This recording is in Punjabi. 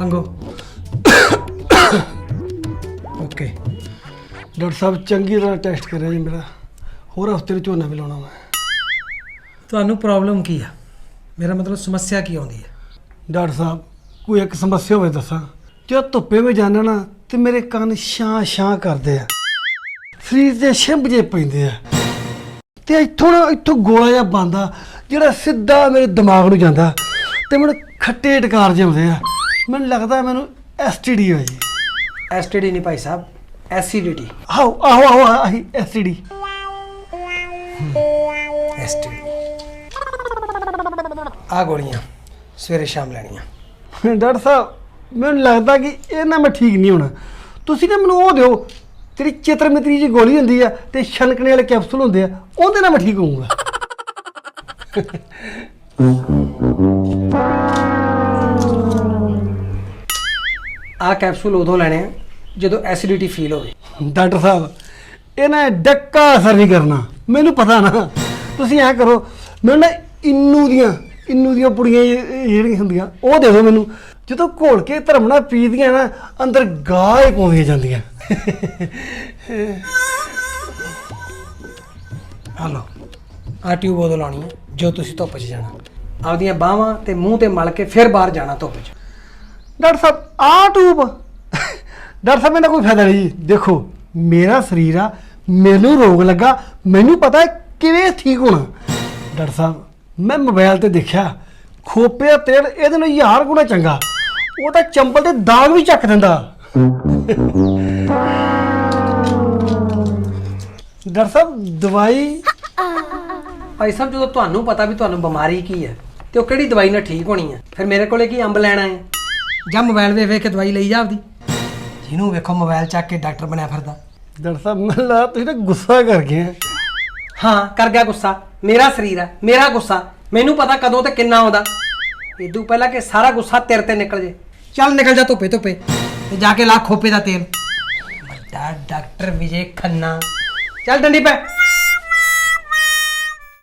ਹੰਗੋ ਓਕੇ। ਡਾਕਟਰ ਸਾਹਿਬ ਚੰਗੀ ਤਰ੍ਹਾਂ ਟੈਸਟ ਕਰਿਆ ਜੀ ਮੇਰਾ। ਹੋਰ ਹਫ਼ਤੇ ਨੂੰ ਝੋਨਾ ਵੀ ਲਾਉਣਾ ਮੈਂ। ਤੁਹਾਨੂੰ ਪ੍ਰੋਬਲਮ ਕੀ ਆ? ਮੇਰਾ ਮਤਲਬ ਸਮੱਸਿਆ ਕੀ ਆਉਂਦੀ ਹੈ ਡਾਕਟਰ ਸਾਹਿਬ ਕੋਈ ਇੱਕ ਸਮੱਸਿਆ ਹੋਵੇ ਦੱਸਾਂ। ਜੇ ਧੁੱਪੇ ਵਿੱਚ ਜਾਂਦਾ ਨਾ ਤੇ ਮੇਰੇ ਕੰਨ ਛਾਂ ਛਾਂ ਕਰਦੇ ਆ। ਸਰੀਰ ਦੇ ਛਿੰਬ ਜੇ ਪੈਂਦੇ ਆ। ਤੇ ਇੱਥੋਂ ਨਾ ਇੱਥੋਂ ਗੋਲਾ ਜਿਹਾ ਬੰਦਾ ਜਿਹੜਾ ਸਿੱਧਾ ਮੇਰੇ ਦਿਮਾਗ ਨੂੰ ਜਾਂਦਾ। ਤੇ ਮੈਨੂੰ ਖੱਟੇ ਟਕਾਰ ਜਿਹੇ ਆ। ਮੈਨੂੰ ਲੱਗਦਾ ਮੈਨੂੰ ਐਸਟੀਡੀ ਹੋਈ ਜੀ। ਐਸਟੀਡੀ ਨਹੀਂ ਭਾਈ ਸਾਹਿਬ ਐਸਿਡਿਟੀ ਆਹੋ ਆਹੋ ਆਹੋ ਆਹੀ ਐਸਟੀਡੀ ਐਸਟੀਡੀ ਆ ਗੋਲੀਆਂ ਸਵੇਰੇ ਸ਼ਾਮ ਲੈਣੀਆਂ। ਡਾਕਟਰ ਸਾਹਿਬ ਮੈਨੂੰ ਲੱਗਦਾ ਕਿ ਇਹ ਨਾ ਮੈਂ ਠੀਕ ਨਹੀਂ ਹੋਣਾ। ਤੁਸੀਂ ਨਾ ਮੈਨੂੰ ਉਹ ਦਿਓ ਤੇਰੀ ਚਿਤਰਮਿਤਰੀ ਜੀ ਗੋਲੀ ਹੁੰਦੀ ਆ ਤੇ ਛਣਕਣੇ ਵਾਲੇ ਕੈਪਸੂਲ ਹੁੰਦੇ ਆ ਉਹਦੇ ਨਾਲ ਮੈਂ ਠੀਕ ਹੋਊਂਗਾ। ਆ ਕੈਪਸੂਲ ਉਦੋਂ ਲੈਣੇ ਆ, ਜਦੋਂ ਐਸਿਡਿਟੀ ਫੀਲ ਹੋਵੇ। ਡਾਕਟਰ ਸਾਹਿਬ ਇਹ ਨਾ ਡੱਕਾ ਅਸਰ ਨਹੀਂ ਕਰਨਾ। ਮੈਨੂੰ ਪਤਾ ਨਾ। ਤੁਸੀਂ ਐ ਕਰੋ, ਮੈਨੂੰ ਨਾ ਇੰਨੂ ਦੀਆਂ ਇੰਨੂ ਦੀਆਂ ਪੁੜੀਆਂ ਜਿਹੜੀਆਂ ਹੁੰਦੀਆਂ, ਉਹ ਦੇ ਦਿਓ ਮੈਨੂੰ। ਜਦੋਂ ਘੋਲ ਕੇ ਧਰਮਣਾ ਪੀਦੀਆਂ ਨਾ, ਅੰਦਰ ਗਾਹ ਹੀ ਪਾਉਂਦੀਆਂ ਜਾਂਦੀਆਂ। ਹਲੋ ਆ ਟਿਊਬ ਉਦੋਂ ਲਾਉਣੀ ਹੈ ਜੋ ਤੁਸੀਂ ਧੁੱਪ 'ਚ ਜਾਣਾ। ਆਪਦੀਆਂ ਬਾਹਾਂ ਤੇ ਮੂੰਹ ਤੇ ਮਲ ਕੇ ਫਿਰ ਬਾਹਰ ਜਾਣਾ ਧੁੱਪ 'ਚ। ਡਾਕਟਰ ਸਾਹਿਬ ਆ ਟੂਬ। ਡਾਕਟਰ ਸਾਹਿਬ ਇਹਦਾ ਕੋਈ ਫਾਇਦਾ ਨਹੀਂ ਜੀ। ਦੇਖੋ, ਮੇਰਾ ਸਰੀਰ ਆ, ਮੈਨੂੰ ਰੋਗ ਲੱਗਾ, ਮੈਨੂੰ ਪਤਾ ਹੈ ਕਿਵੇਂ ਠੀਕ ਹੋਣਾ। ਡਾਕਟਰ ਸਾਹਿਬ, ਮੈਂ ਮੋਬਾਈਲ ਤੇ ਦੇਖਿਆ ਖੋਪੇ ਦਾ ਤੇਲ, ਇਹਦੇ ਨਾਲ ਹਜ਼ਾਰ ਗੁਣਾ ਚੰਗਾ। ਉਹ ਤਾਂ ਚੰਬਲ ਤੇ ਦਾਗ ਵੀ ਚੱਕ ਦਿੰਦਾ। ਡਾਕਟਰ ਸਾਹਿਬ, ਦਵਾਈ ਭਾਈ ਸਾਹਿਬ, ਜਦੋਂ ਤੁਹਾਨੂੰ ਪਤਾ ਵੀ ਤੁਹਾਨੂੰ ਬਿਮਾਰੀ ਕੀ ਹੈ, ਤੇ ਉਹ ਕਿਹੜੀ ਦਵਾਈ ਨਾਲ ਠੀਕ ਹੋਣੀ ਹੈ? ਫਿਰ ਮੇਰੇ ਕੋਲੇ ਕੀ ਅੰਬ ਲੈਣਾ ਹੈ? ਜਾਂ ਮੋਬਾਈਲ ਵੇਖ ਵੇਖ ਕੇ ਦਵਾਈ ਲਈ ਜਾ ਆਪਦੀ। ਜਿਹਨੂੰ ਵੇਖੋ ਮੋਬਾਈਲ ਚੱਕ ਕੇ ਡਾਕਟਰ ਬਣਿਆ ਫਿਰਦਾ। ਡਾਕਟਰ ਸਾਹਿਬ ਮੈਨੂੰ ਲੱਗਦਾ ਤੁਸੀਂ ਤਾਂ ਗੁੱਸਾ ਕਰ ਗਏ ਆ। ਹਾਂ ਕਰ ਗਿਆ ਗੁੱਸਾ। ਮੇਰਾ ਸਰੀਰ ਹੈ ਮੇਰਾ ਗੁੱਸਾ। ਮੈਨੂੰ ਪਤਾ ਕਦੋਂ ਤੇ ਕਿੰਨਾ ਆਉਂਦਾ। ਇਦੋਂ ਪਹਿਲਾਂ ਕਿ ਸਾਰਾ ਗੁੱਸਾ ਤੇਰੇ ਤੇ ਨਿਕਲ ਜੇ। ਚੱਲ ਨਿਕਲ ਜਾ ਧੁੱਪੇ ਧੁੱਪੇ। ਤੇ ਜਾ ਕੇ ਲਾ ਖੋਪੇ ਦਾ ਤੇਲ। ਵੱਡਾ ਡਾਕਟਰ ਵਿਜੇ ਖੰਨਾ। ਚੱਲ ਡੰਡੀ ਪੈ।